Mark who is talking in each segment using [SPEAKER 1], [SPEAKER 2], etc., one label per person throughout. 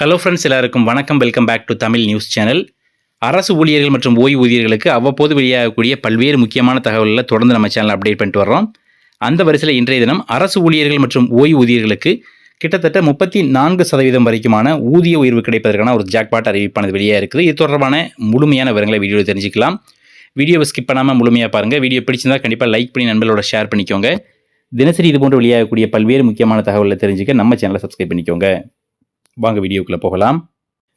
[SPEAKER 1] Hello friends எல்லாருக்கும் வணக்கம். Welcome back to Tamil news channel அரசு ஊழியர்கள் மற்றும் ஓய்வூதியர்களுக்கு அவ்வப்போது வெளியாகக்கூடிய பல்வேறு முக்கியமான தகவல்களை தொடர்ந்து நம்ம சேனல் அப்டேட் பண்ணிட்டு வர்றோம். அந்த வரிசையில் இன்றைய தினம் அரசு ஊழியர்கள் மற்றும் ஓய்வூதியர்களுக்கு கிட்டத்தட்ட முப்பத்தி நான்கு சதவீதம் வரைக்குமான ஊதிய உயர்வு கிடைப்பதற்கான ஒரு ஜாக்பாட் அறிவிப்பானது வெளியாக இருக்குது. இது தொடர்பான முழுமையான விவரங்களை வீடியோவில் தெரிஞ்சுக்கலாம். வீடியோவை ஸ்கிப் பண்ணாமல் முழுமையாக பாருங்கள் வீடியோ பிடிச்சிருந்தா கண்டிப்பாக லைக் பண்ணி நண்பர்களோட ஷேர் பண்ணிக்கோங்க. தினசரி இது போன்று வெளியாகக்கூடிய பல்வேறு முக்கியமான தகவலை தெரிஞ்சுக்க நம்ம சேனலை சப்ஸ்கிரைப் பண்ணிக்கோங்க. வாங்க வீடியோக்குள்ளே போகலாம்.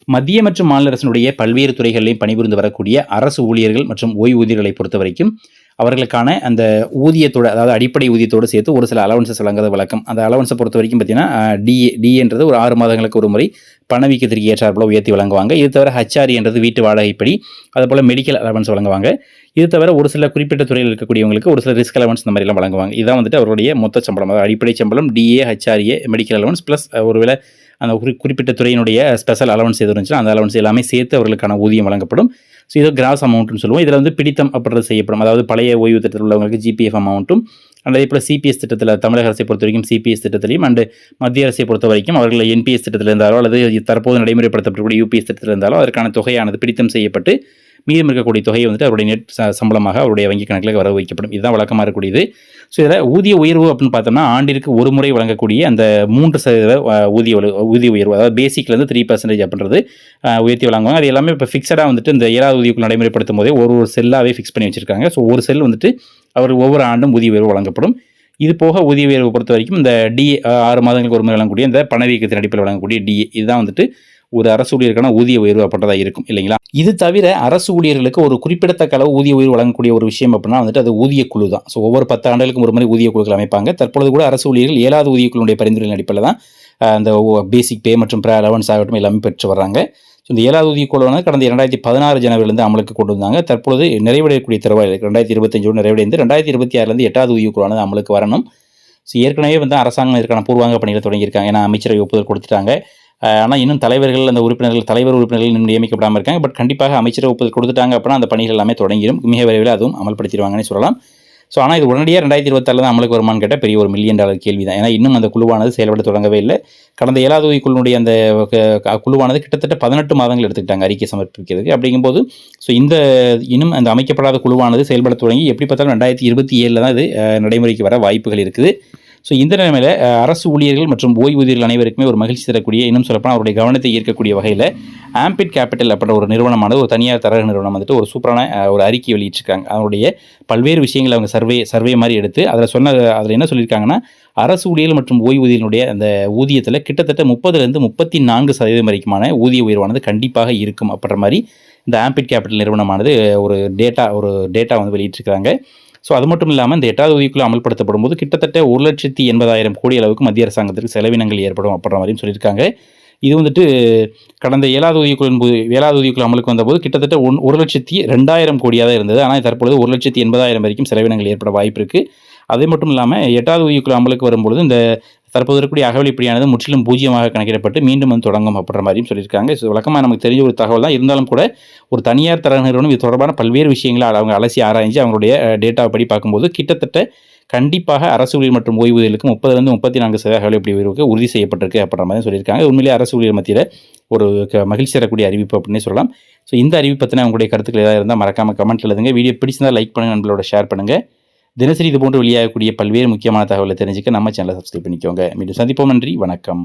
[SPEAKER 1] மத்திய மற்றும் மாநில அரசினுடைய பல்வேறு துறைகளிலும் பணிபுரிந்து வரக்கூடிய அரசு ஊழியர்கள் மற்றும் ஓய்வூதியர்களை பொறுத்த வரைக்கும் அவர்களுக்கான அந்த ஊதியத்தோட அதாவது அடிப்படை ஊதியத்தோடு சேர்த்து ஒரு சில அலவன்சஸ் வழங்குறது வழக்கம். அந்த அலவன்ஸை பொறுத்த வரைக்கும் பார்த்தீங்கன்னா டிஏ டிஏன்றது ஒரு ஆறு மாதங்களுக்கு ஒரு முறை பணவீக்கத்திற்கு ஏற்றாற்போல் உயர்த்தி வழங்குவாங்க. இது தவிர ஹச்ஆர்இ என்றது வீட்டு வாடகைப்படி அதுபோல் மெடிக்கல் அலவன்ஸ் வழங்குவாங்க. இது தவிர ஒரு சில குறிப்பிட்ட துறையில் இருக்கக்கூடியவங்களுக்கு ஒரு சில ரிஸ்க் அலவன்ஸ் இந்த மாதிரிலாம் வழங்குவாங்க. இதான் வந்துட்டு அவருடைய மொத்த சம்பளம். அதாவது அடிப்படை சம்பளம் DA HRA medical allowance plus ஒருவேளை அந்த குறி குறிப்பிட்ட துறையினுடைய ஸ்பெஷல் அலவன்ஸ் எது இருந்துச்சுன்னா அந்த அலவன்ஸ் எல்லாமே சேர்த்து அவர்களுக்கான ஊதியம் வழங்கப்படும். ஸோ இது கிராஸ் அமௌண்ட்னு சொல்லுவோம். இதில் வந்து பிடித்தம் அப்படின்றது செய்யப்படும். அதாவது பழைய ஓய்வு திட்டத்தில் உள்ளவங்களுக்கு ஜிபிஎஃப் அமௌண்ட்டும் அண்ட் அதே போல் சிபிஎஸ் திட்டத்தில் தமிழக அரசை பொறுத்த வரைக்கும் சிபிஎஸ் திட்டத்திலையும் அண்டு மத்திய அரசை பொறுத்த வரைக்கும் அவர்கள் என்பிஎஸ் திட்டத்தில் இருந்தாலோ அல்லது தற்போது நடைமுறைப்படுத்தப்படக்கூடிய யூபிஎஸ் திட்டத்தில் இருந்தாலோ அதற்கான தொகையானது பிடித்தம் செய்யப்பட்டு மீதம் இருக்கக்கூடிய தொகையை வந்துட்டு அவருடைய நெட் சம்பளமாக அவருடைய வங்கி கணக்கில் வர வைக்கப்படும். இதுதான் வழக்கமாக இருக்கக்கூடியது. ஸோ இதில் ஊதிய உயர்வு அப்படின்னு பார்த்தோம்னா ஆண்டிற்கு ஒரு முறை வழங்கக்கூடிய அந்த மூன்று சதவீத ஊதிய ஊதிய உயர்வு அதாவது பேசிக்லேருந்து த்ரீ பர்சன்டேஜ் அப்படின்றது உயர்த்தி வழங்குவாங்க. அது எல்லாமே இப்போ ஃபிக்ஸடாக வந்துட்டு இந்த ஏழாவது ஊதியக்குள் நடைமுறைப்படுத்தும் போதே ஒரு ஒரு செல்லாகவே ஃபிக்ஸ் பண்ணி வச்சிருக்காங்க. ஸோ ஒரு செல் வந்துட்டு அவர் ஒவ்வொரு ஆண்டும் ஊதிய உயர்வு வழங்கப்படும். இது போக ஊதிய உயர்வு பொறுத்த வரைக்கும் இந்த டிஏ ஆறு மாதங்களுக்கு ஒரு முறை வழங்கக்கூடிய இந்த பணவீக்கத்தின் அடிப்படையில் வழங்கக்கூடிய டிஏ இதுதான் வந்துட்டு ஒரு அரசு ஊழியருக்கான ஊதிய உயர்வு அப்படின்றதா இருக்கும் இல்லைங்களா? இது தவிர அரசு ஊழியர்களுக்கு ஒரு குறிப்பிடத்தக்க அளவு ஊதிய உயர்வு வழங்கக்கூடிய ஒரு விஷயம் அப்படின்னா வந்துட்டு அது ஊதிய குழு தான். ஸோ ஒவ்வொரு பத்து ஆண்டுகளுக்கு ஒரு முறை ஊதிய குழுக்கள் அமைப்பாங்க. தற்பொழுது கூட அரசு ஊழியர்கள் ஏழாவது ஊதிய குழுடைய பரிந்துரையின் அடிப்படையில் தான் அந்த பேசிக் பே மற்றும் ப்ரே அலவன்ஸ் ஆகட்டும் எல்லாமே பெற்று வர்றாங்க. ஸோ இந்த ஏழாவது ஊதிய குழுவானது கடந்த இரண்டாயிரத்தி பதினாறு ஜனவரிலிருந்து அமலுக்கு கொண்டு வந்தாங்க. தற்பொழுது நிறைவடையக்கூடிய தருவாயில் ரெண்டாயிரத்தி இருபத்தஞ்சோடு நிறைவடைந்து ரெண்டாயிரத்தி இருபத்தி ஆறுலேருந்து எட்டாவது ஊதிய குழுவானது அமலுக்கு வரணும். ஸோ ஏற்கனவே வந்து அரசாங்கம் இதற்கான பூர்வாங்க பணிகளை தொடங்கியிருக்காங்க. ஏன்னா அமைச்சரவை ஒப்புதல் கொடுத்துட்டாங்க. ஆனால் இன்னும் தலைவர்கள் அந்த உறுப்பினர்கள் தலைவர் உறுப்பினர்கள் இன்னும் நியமிக்கப்படாமல் இருக்காங்க. பட் கண்டிப்பாக அமைச்சரவை ஒப்புதல் கொடுத்துட்டாங்க அப்படின்னா அந்த பணிகள் எல்லாமே தொடங்கிடும் மிக விரைவில் அதுவும் அமல்படுத்திடுவாங்கன்னு சொல்லலாம். ஸோ ஆனால் இது உடனடியாக ரெண்டாயிரத்தி இருபத்தாறில் தான் அமலுக்கு வருமானு கேட்டால் பெரிய ஒரு மில்லியன் டாலர் கேள்வி தான் ஏன்னா இன்னும் அந்த குழுவானது செயல்பட தொடங்கவே இல்லை. கடந்த ஏழாவது குழுனுடைய அந்த க- குழுவானது கிட்டத்தட்ட பதினெட்டு மாதங்கள் எடுத்துக்கிட்டாங்க அறிக்கை சமர்ப்பிக்கிறதுக்கு. அப்படிங்கும்போது ஸோ இந்த இன்னும் அந்த அமைக்கப்படாத குழுவானது செயல்பட தொடங்கி எப்படி பார்த்தாலும் ரெண்டாயிரத்தி இருபத்தி ஏழில் தான் இது நடைமுறைக்கு வர வாய்ப்புகள் இருக்குது. ஸோ இந்த நிலைமையில் அரசு ஊழியர்கள் மற்றும் ஓய்வூதியர்கள் அனைவருக்குமே ஒரு மகிழ்ச்சி தரக்கூடிய இன்னும் சொல்லப்போனால் அவருடைய கவனத்தை ஈர்க்கக்கூடிய வகையில் ஆம்பிட் கேபிட்டல் அப்படின்ற ஒரு நிறுவனமானது ஒரு தனியார் தரகு நிறுவனம் வந்துட்டு ஒரு சூப்பரான ஒரு அறிக்கை வெளியிட்டிருக்காங்க. அவருடைய பல்வேறு விஷயங்களை அவங்க சர்வே சர்வே மாதிரி எடுத்து அதில் சொன்ன அதில் என்ன சொல்லியிருக்காங்கன்னா அரசு ஊழியர்கள் மற்றும் ஓய்வூதியர்களுடைய அந்த ஊதியத்தில் கிட்டத்தட்ட முப்பதுலேருந்து முப்பத்தி நான்கு சதவீதம் வரைக்குமான ஊதிய உயர்வானது கண்டிப்பாக இருக்கும் அப்படின்ற மாதிரி இந்த ஆம்பிட் கேபிட்டல் நிறுவனமானது ஒரு டேட்டா ஒரு டேட்டா வந்து வெளியிட்டிருக்காங்க. ஸோ அது மட்டும் இல்லாமல் இந்த எட்டாவது உதவிக்குழு அமல்படுத்தப்படும் போது கிட்டத்தட்ட ஒரு லட்சத்தி எண்பதாயிரம் கோடி அளவுக்கு மத்திய அரசாங்கத்திற்கு செலவினங்கள் ஏற்படும் அப்படின்ற மாதிரியும் சொல்லியிருக்காங்க. இது வந்துட்டு கடந்த ஏழாவது உதவிக்குழுவின் போது ஏழாவது உதவிக்குழு அமலுக்கு வந்தபோது கிட்டத்தட்ட ஒன் ஒரு லட்சத்தி ரெண்டாயிரம் கோடியாக தான் இருந்தது. ஆனால் தற்பொழுது ஒரு லட்சத்தி எண்பதாயிரம் வரைக்கும் செலவினங்கள் ஏற்பட வாய்ப்பு இருக்குது அது மட்டும் இல்லாமல் எட்டாவது உதவிக்குழு அமலுக்கு வரும்பொழுது இந்த தற்போது இருக்கக்கூடிய அகவலிப்படியானது முற்றிலும் பூஜ்ஜியமாக கணக்கிடப்பட்டு மீண்டும் வந்து தொடங்கும் அப்படின்ற மாதிரியும் சொல்லியிருக்காங்க. ஸோ வழக்கமாக நமக்கு தெரிஞ்ச ஒரு தகவல் தான். இருந்தாலும் கூட ஒரு தனியார் தர நிறுவனம் இது தொடர்பான பல்வேறு விஷயங்களை அவங்க அலசி ஆராய்ஞ்சு அவங்களுடைய டேட்டாவை படி பார்க்கும்போது கிட்டத்தட்ட கண்டிப்பாக அரசு ஊழியர் மற்றும் ஓய்வூதியர்களுக்கு முப்பதுலேருந்து முப்பத்தி நான்கு சதவீத அகவலிப்படி உயர்வுக்கு உறுதி செய்யப்பட்டிருக்கு அப்படின்ற மாதிரி சொல்லியிருக்காங்க. உண்மையிலே அரசு ஊழியர் மத்தியில் ஒரு மகிழ்ச்சி தரக்கூடிய அறிவிப்பு அப்படின்னே சொல்லலாம். ஸோ இந்த அறிவிப்பு பற்றின உங்களுடைய கருத்துக்கள் ஏதாவது இருந்தால் மறக்காமல் கமெண்ட் எழுதுங்க. வீடியோ பிடிச்சிருந்தால் லைக் பண்ணுங்கள் நண்பர்களோட ஷேர் பண்ணுங்கள் தினசரி இது போன்று வெளியாகக்கூடிய பல்வேறு முக்கியமான தகவலை தெரிஞ்சுக்க நம்ம சேனலை சப்ஸ்கிரைப் பண்ணிக்கோங்க. மீண்டும் சந்திப்போம். நன்றி. வணக்கம்.